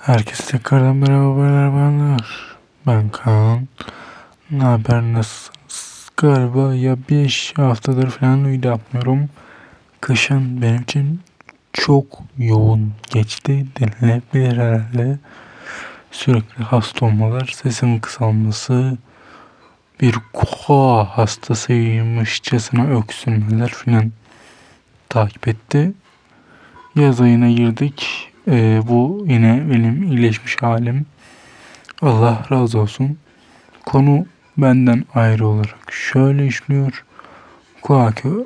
Herkese tekrardan merhaba merhabalar. Ben Kaan. Ne haber nasılsınız? Galiba ya 5 haftadır falan video yapmıyorum. Kışın benim için çok yoğun geçti denilebilir herhalde. Sürekli hasta olmalar, sesimin kısalması, bir koa hastasıymışçasına öksürmeler falan takip etti. Yaz ayına girdik. Ee, bu yine benim iyileşmiş halim. Allah razı olsun. Konu benden ayrı olarak şöyle işliyor. Kuakö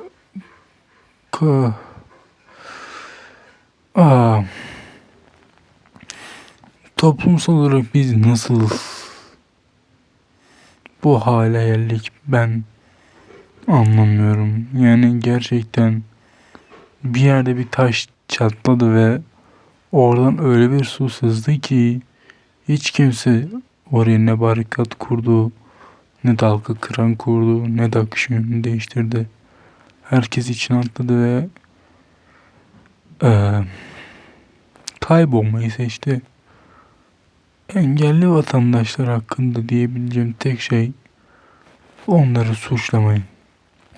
Kö Aa, toplumsal olarak biz nasıl bu hale geldik ben anlamıyorum. Yani gerçekten bir yerde bir taş çatladı ve oradan öyle bir su sızdı ki hiç kimse oraya ne barikat kurdu, ne dalga kıran kurdu, ne de akış yönünü değiştirdi. Herkes içine atladı ve eee kaybolmayı seçti. Engelli vatandaşlar hakkında diyebileceğim tek şey onları suçlamayın.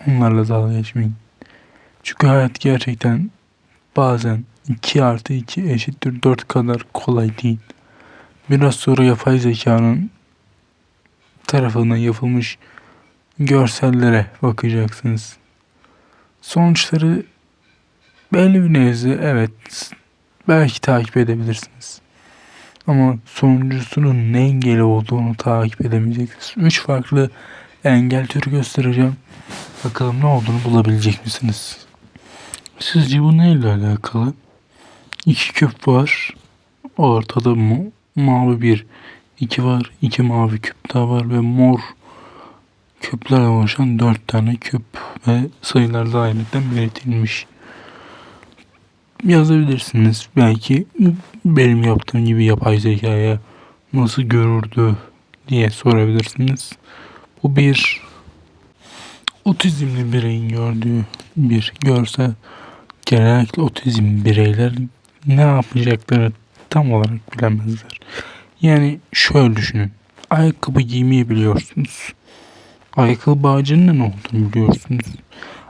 Onlarla dalga geçmeyin. Çünkü hayat gerçekten bazen 2 artı 2 eşittir 4 kadar kolay değil. Biraz sonra yapay zekanın tarafından yapılmış görsellere bakacaksınız. Sonuçları belli bir nebze evet belki takip edebilirsiniz. Ama sonuncusunun ne engeli olduğunu takip edemeyeceksiniz. Üç farklı engel türü göstereceğim. Bakalım ne olduğunu bulabilecek misiniz? Sizce bu neyle alakalı? İki küp var. Ortada mı? Mavi bir. iki var. iki mavi küp daha var ve mor küplerle oluşan dört tane küp ve sayılar da ayrıca belirtilmiş. Yazabilirsiniz. Belki benim yaptığım gibi yapay zekaya nasıl görürdü diye sorabilirsiniz. Bu bir otizmli bireyin gördüğü bir görsel. Genellikle otizm bireyler ne yapacakları tam olarak bilemezler. Yani şöyle düşünün. Ayakkabı giymeyi biliyorsunuz. Ayakkabı bağcının ne olduğunu biliyorsunuz.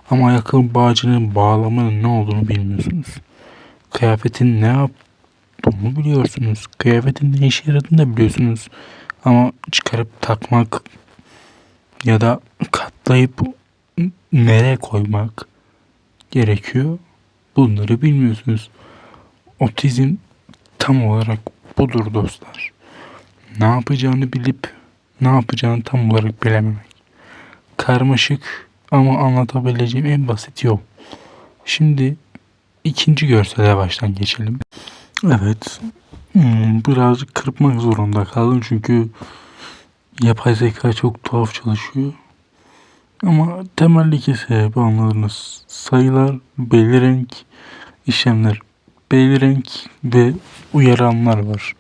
Ama ayakkabı bağcının bağlamanın ne olduğunu bilmiyorsunuz. Kıyafetin ne yaptığını biliyorsunuz. Kıyafetin ne işe yaradığını da biliyorsunuz. Ama çıkarıp takmak ya da katlayıp nereye koymak gerekiyor. Bunları bilmiyorsunuz. Otizm tam olarak budur dostlar. Ne yapacağını bilip ne yapacağını tam olarak bilememek. Karmaşık ama anlatabileceğim en basit yol. Şimdi ikinci görsele baştan geçelim. Evet. Hmm, birazcık kırpmak zorunda kaldım çünkü yapay zeka çok tuhaf çalışıyor. Ama temeldeki sebebi anladınız. Sayılar, belli renk, işlemler, renk ve uyaranlar var.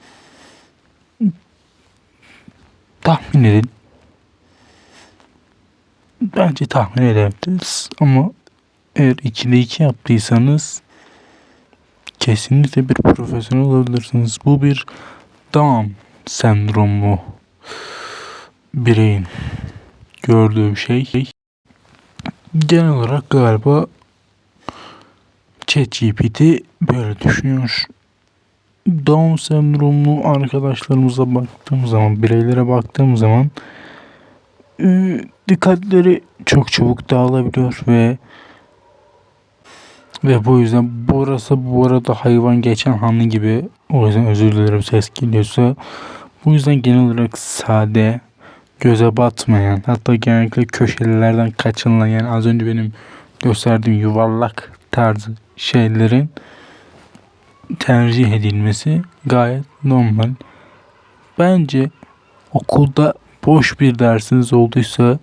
Tahmin edin. Bence tahmin edebiliriz ama eğer 2'de 2 yaptıysanız kesinlikle bir profesyonel olabilirsiniz. Bu bir Down sendromu bireyin gördüğü şey. Genel olarak galiba ChatGPT böyle düşünüyor. Down sendromlu arkadaşlarımıza baktığım zaman, bireylere baktığım zaman e, dikkatleri çok çabuk dağılabiliyor ve ve bu yüzden burası bu arada hayvan geçen hanı gibi o yüzden özür dilerim ses geliyorsa bu yüzden genel olarak sade göze batmayan hatta genellikle köşelerden kaçınılan yani az önce benim gösterdiğim yuvarlak tarzı şeylerin tercih edilmesi gayet normal. Bence okulda boş bir dersiniz olduysa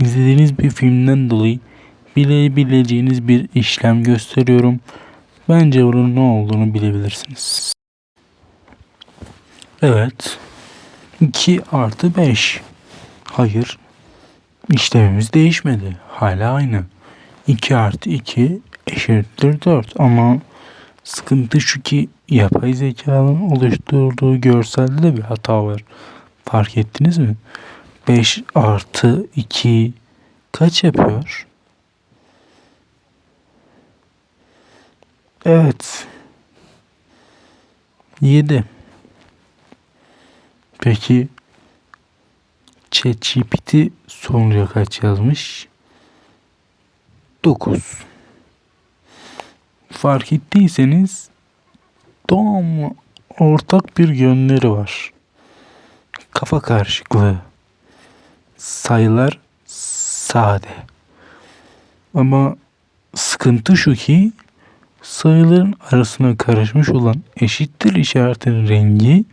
izlediğiniz bir filmden dolayı bilebileceğiniz bir işlem gösteriyorum. Bence bunun ne olduğunu bilebilirsiniz. Evet. 2 artı 5. Hayır. İşlemimiz değişmedi. Hala aynı. 2 artı 2 eşittir 4 ama sıkıntı şu ki yapay zekanın oluşturduğu görselde de bir hata var. Fark ettiniz mi? 5 artı 2 kaç yapıyor? Evet. 7. Peki ChatGPT sonuca kaç yazmış? 9. Fark ettiyseniz doğamlı ortak bir yönleri var. Kafa karışıklığı. Sayılar sade. Ama sıkıntı şu ki sayıların arasına karışmış olan eşittir işaretinin rengi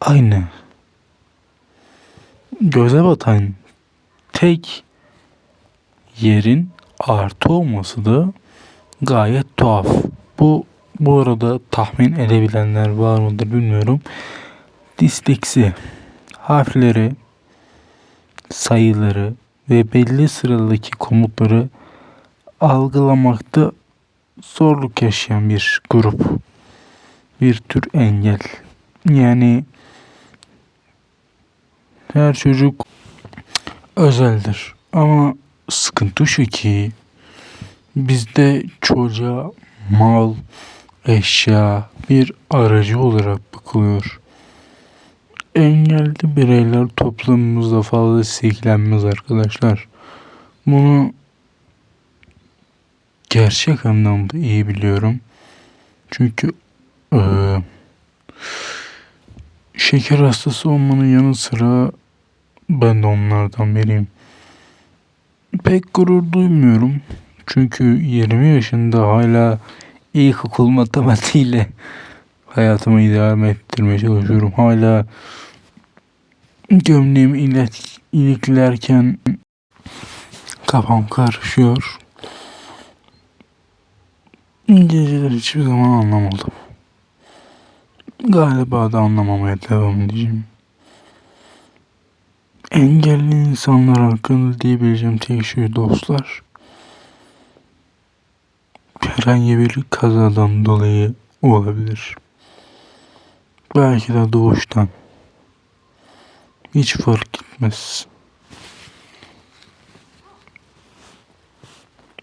aynı. Göze batan tek yerin artı olması da gayet tuhaf. Bu bu arada tahmin edebilenler var mıdır bilmiyorum. Disleksi harfleri, sayıları ve belli sıradaki komutları algılamakta zorluk yaşayan bir grup. Bir tür engel. Yani her çocuk özeldir. Ama sıkıntı şu ki bizde çocuğa mal, eşya bir aracı olarak bakılıyor. Engelli bireyler toplumumuzda fazla silkelenmez arkadaşlar. Bunu gerçek anlamda iyi biliyorum. Çünkü eee, şeker hastası olmanın yanı sıra ben de onlardan biriyim. Pek gurur duymuyorum. Çünkü 20 yaşında hala ilkokul matematiğiyle hayatımı idame ettirmeye çalışıyorum. Hala gömleğimi ilik, iliklerken kafam karışıyor. İngilizceler hiçbir zaman anlamadım. Galiba da anlamamaya devam edeceğim. Engelli insanlar hakkında diyebileceğim tek şey dostlar. Herhangi bir kazadan dolayı olabilir. Belki de doğuştan. Hiç fark etmez.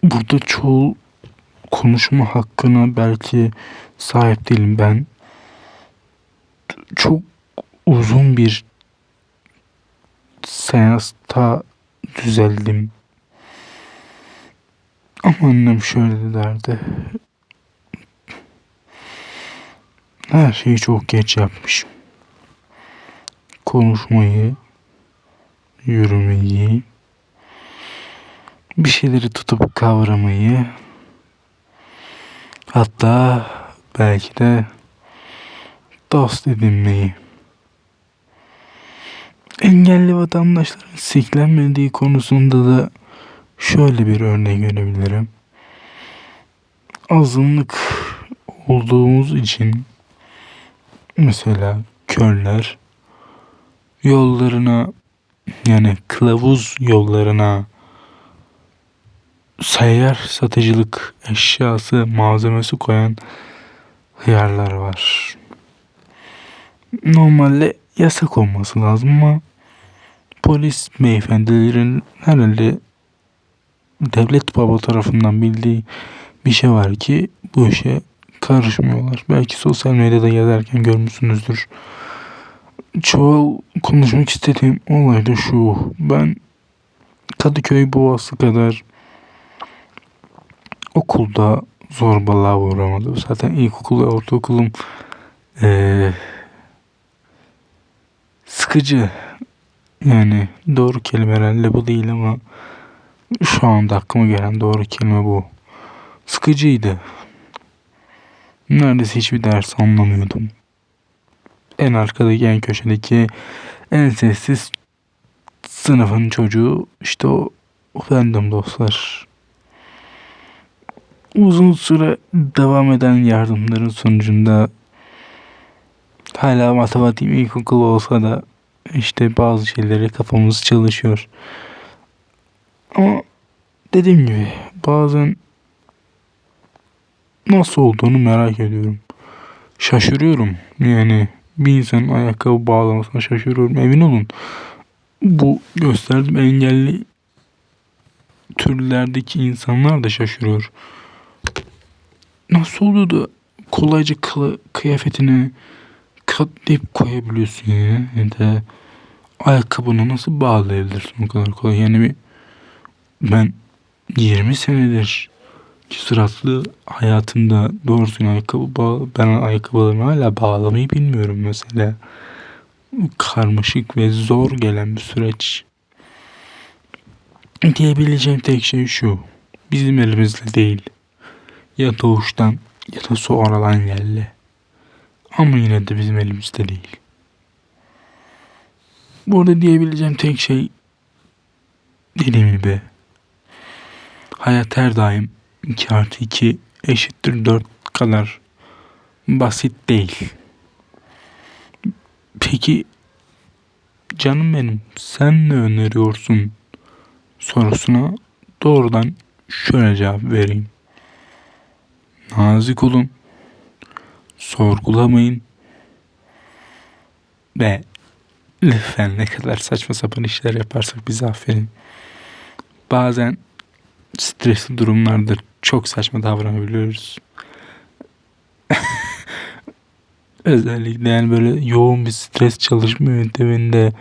Burada çoğu konuşma hakkına belki sahip değilim ben. Çok uzun bir seansta düzeldim. Ama annem şöyle derdi. Her şeyi çok geç yapmışım. Konuşmayı, yürümeyi, bir şeyleri tutup kavramayı, hatta belki de dost edinmeyi. Engelli vatandaşların siklenmediği konusunda da şöyle bir örnek verebilirim. Azınlık olduğumuz için mesela körler yollarına yani kılavuz yollarına seyyar satıcılık eşyası malzemesi koyan hıyarlar var. Normalde yasak olması lazım ama polis beyefendilerin herhalde devlet baba tarafından bildiği bir şey var ki bu işe karışmıyorlar. Belki sosyal medyada yazarken görmüşsünüzdür. Çoğu konuşmak istediğim olay da şu. Ben Kadıköy Boğazı kadar okulda zorbalığa uğramadım. Zaten ilkokul ve ortaokulum eee, sıkıcı. Yani doğru kelime herhalde bu değil ama şu anda aklıma gelen doğru kelime bu. Sıkıcıydı. Neredeyse hiçbir ders anlamıyordum. En arkadaki, en köşedeki, en sessiz sınıfın çocuğu işte o, o bendim dostlar. Uzun süre devam eden yardımların sonucunda hala matematiğim ilkokul olsa da işte bazı şeyleri kafamız çalışıyor. Ama dediğim gibi bazen nasıl olduğunu merak ediyorum. Şaşırıyorum. Yani bir insanın ayakkabı bağlamasına şaşırıyorum. Emin olun. Bu gösterdiğim engelli türlerdeki insanlar da şaşırıyor. Nasıl oluyor da kolayca kılı, kıyafetine katlayıp koyabiliyorsun ya? Ya da ayakkabını nasıl bağlayabilirsin o kadar kolay? Yani bir ben 20 senedir süratli hayatımda doğrusu ayakkabı bağ ben ayakkabılarımı hala bağlamayı bilmiyorum mesela. Karmaşık ve zor gelen bir süreç. Diyebileceğim tek şey şu. Bizim elimizde değil. Ya doğuştan ya da sonradan geldi. Ama yine de bizim elimizde değil. Burada diyebileceğim tek şey dediğim gibi hayat her daim 2 artı 2 eşittir 4 kadar basit değil. Peki canım benim sen ne öneriyorsun sorusuna doğrudan şöyle cevap vereyim. Nazik olun, sorgulamayın ve lütfen ne kadar saçma sapan işler yaparsak bizi affedin. Bazen stresli durumlarda çok saçma davranabiliyoruz. Özellikle yani böyle yoğun bir stres çalışma yönteminde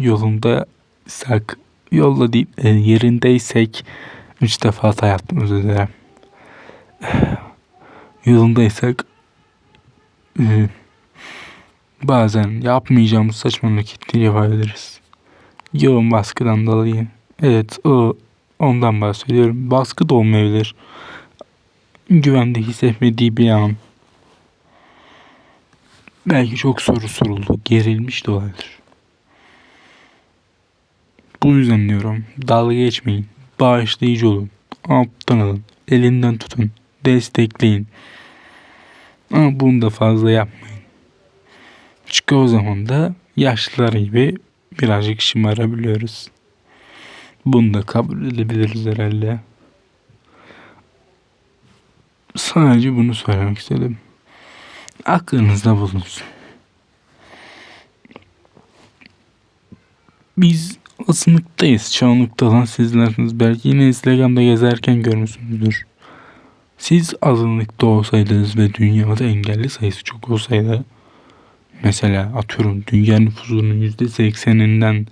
yolunda sak yolda değil e, yerindeysek üç defa hata yaptım özür dilerim. Yolundaysak e, bazen yapmayacağımız saçma hareketleri yapabiliriz. Yoğun baskıdan dolayı. Evet o ondan bahsediyorum. Baskı da olmayabilir. Güvende hissetmediği bir an. Belki çok soru soruldu. Gerilmiş de olabilir. Bu yüzden diyorum. Dalga geçmeyin. Bağışlayıcı olun. Alttan alın. Elinden tutun. Destekleyin. Ama bunu da fazla yapmayın. Çünkü o zaman da yaşlılar gibi birazcık şımarabiliyoruz. Bunu da kabul edebiliriz herhalde. Sadece bunu söylemek istedim. Aklınızda bulunsun. Biz azınlıktayız. Çoğunlukta olan sizlersiniz. Belki yine Instagram'da gezerken görmüşsünüzdür. Siz azınlıkta olsaydınız ve dünyada engelli sayısı çok olsaydı mesela atıyorum dünya nüfusunun yüzde sekseninden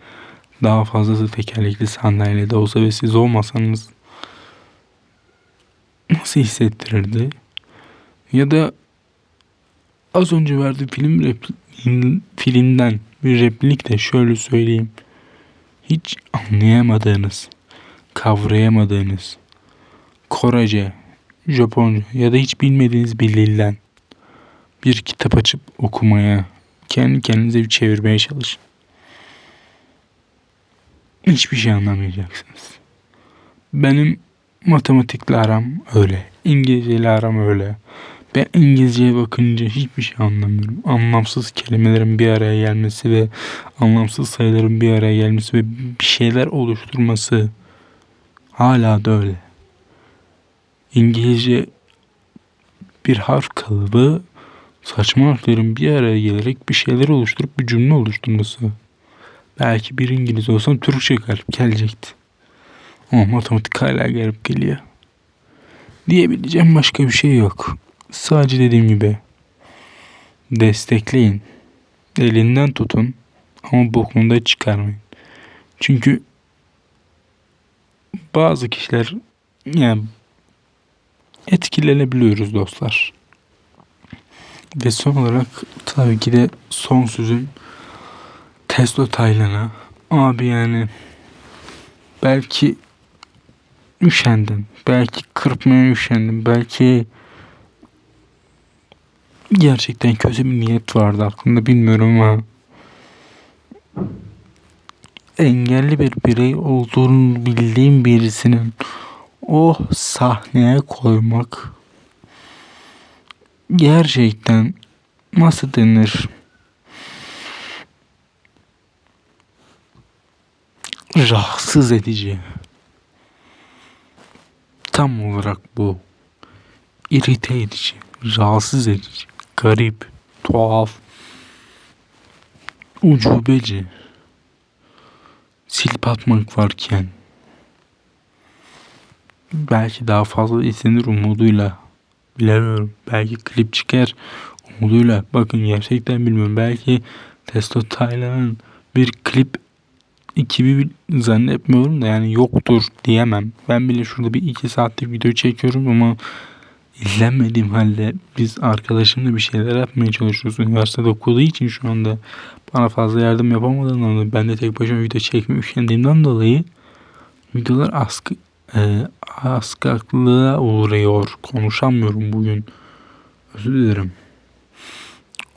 daha fazlası tekerlekli sandalyede olsa ve siz olmasanız nasıl hissettirirdi? Ya da az önce verdiği film repli- filmden bir replik de şöyle söyleyeyim. Hiç anlayamadığınız, kavrayamadığınız Korece, Japonca ya da hiç bilmediğiniz bir dilden bir kitap açıp okumaya, kendi kendinize bir çevirmeye çalışın. Hiçbir şey anlamayacaksınız. Benim matematikle aram öyle. İngilizceyle aram öyle. Ben İngilizceye bakınca hiçbir şey anlamıyorum. Anlamsız kelimelerin bir araya gelmesi ve anlamsız sayıların bir araya gelmesi ve bir şeyler oluşturması hala da öyle. İngilizce bir harf kalıbı saçma harflerin bir araya gelerek bir şeyler oluşturup bir cümle oluşturması. Belki bir İngiliz olsam Türkçe galip gelecekti. Ama matematik hala garip geliyor. Diyebileceğim başka bir şey yok. Sadece dediğim gibi destekleyin. Elinden tutun ama bokunu da çıkarmayın. Çünkü bazı kişiler yani etkilenebiliyoruz dostlar. Ve son olarak tabii ki de son sözüm Tesla Taylan'a. Abi yani belki üşendim. Belki kırpmaya üşendim. Belki gerçekten kötü bir niyet vardı aklımda bilmiyorum ama engelli bir birey olduğunu bildiğim birisinin o sahneye koymak gerçekten nasıl denir? Rahatsız edici. Tam olarak bu. irite edici, rahatsız edici, garip, tuhaf, ucubeci, silip atmak varken belki daha fazla izlenir umuduyla bilemiyorum. Belki klip çıkar umuduyla. Bakın gerçekten bilmiyorum. Belki Testo Taylan'ın bir klip ekibi zannetmiyorum da yani yoktur diyemem. Ben bile şurada bir iki saatlik video çekiyorum ama izlenmediğim halde biz arkadaşımla bir şeyler yapmaya çalışıyoruz. Üniversitede okuduğu için şu anda bana fazla yardım yapamadığından dolayı ben de tek başıma video çekmeye üşendiğimden dolayı videolar askı e, askaklığa uğruyor. Konuşamıyorum bugün. Özür dilerim.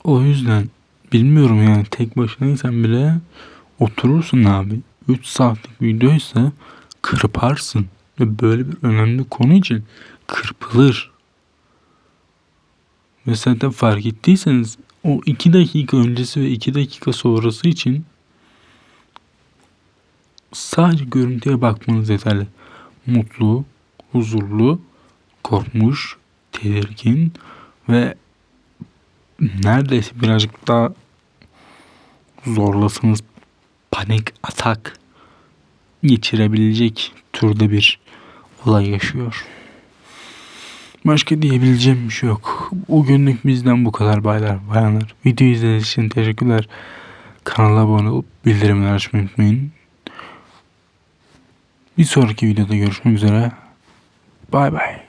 O yüzden bilmiyorum yani tek başınaysan bile oturursun abi. 3 saatlik videoysa kırparsın. Ve böyle bir önemli konu için kırpılır. Ve zaten fark ettiyseniz o 2 dakika öncesi ve 2 dakika sonrası için sadece görüntüye bakmanız yeterli. Mutlu, huzurlu, korkmuş, tedirgin ve neredeyse birazcık daha zorlasanız panik atak geçirebilecek türde bir olay yaşıyor. Başka diyebileceğim bir şey yok. O günlük bizden bu kadar baylar, bayanlar. Video izlediğiniz için teşekkürler. Kanala abone olup bildirimleri açmayı unutmayın. Bir sonraki videoda görüşmek üzere. Bay bay.